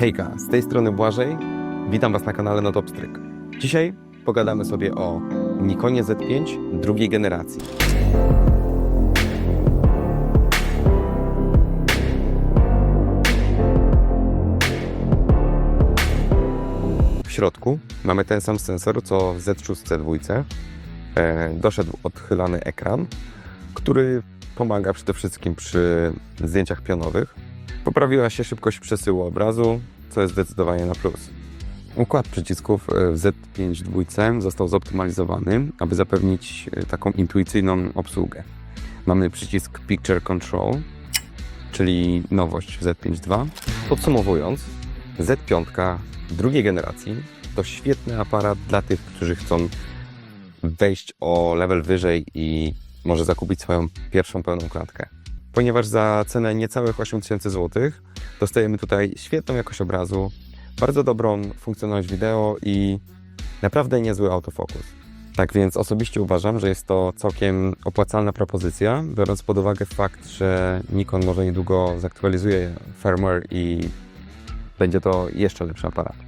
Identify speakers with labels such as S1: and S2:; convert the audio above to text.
S1: Hejka, z tej strony Błażej. Witam Was na kanale Notopstryk. Dzisiaj pogadamy sobie o Nikonie Z5 drugiej generacji. W środku mamy ten sam sensor co w Z6 dwójce. E, Doszedł odchylany ekran, który pomaga przede wszystkim przy zdjęciach pionowych. Poprawiła się szybkość przesyłu obrazu, co jest zdecydowanie na plus. Układ przycisków e, w Z5 dwójce został zoptymalizowany, aby zapewnić e, taką intuicyjną obsługę. Mamy przycisk Picture Control, czyli nowość w Z5.2. Podsumowując, Z5 drugiej generacji to świetny aparat dla tych, którzy chcą wejść o level wyżej i może zakupić swoją pierwszą pełną klatkę. Ponieważ za cenę niecałych 8000 zł dostajemy tutaj świetną jakość obrazu, bardzo dobrą funkcjonalność wideo i naprawdę niezły autofokus. Tak więc osobiście uważam, że jest to całkiem opłacalna propozycja, biorąc pod uwagę fakt, że Nikon może niedługo zaktualizuje firmware i będzie to jeszcze lepszy aparat.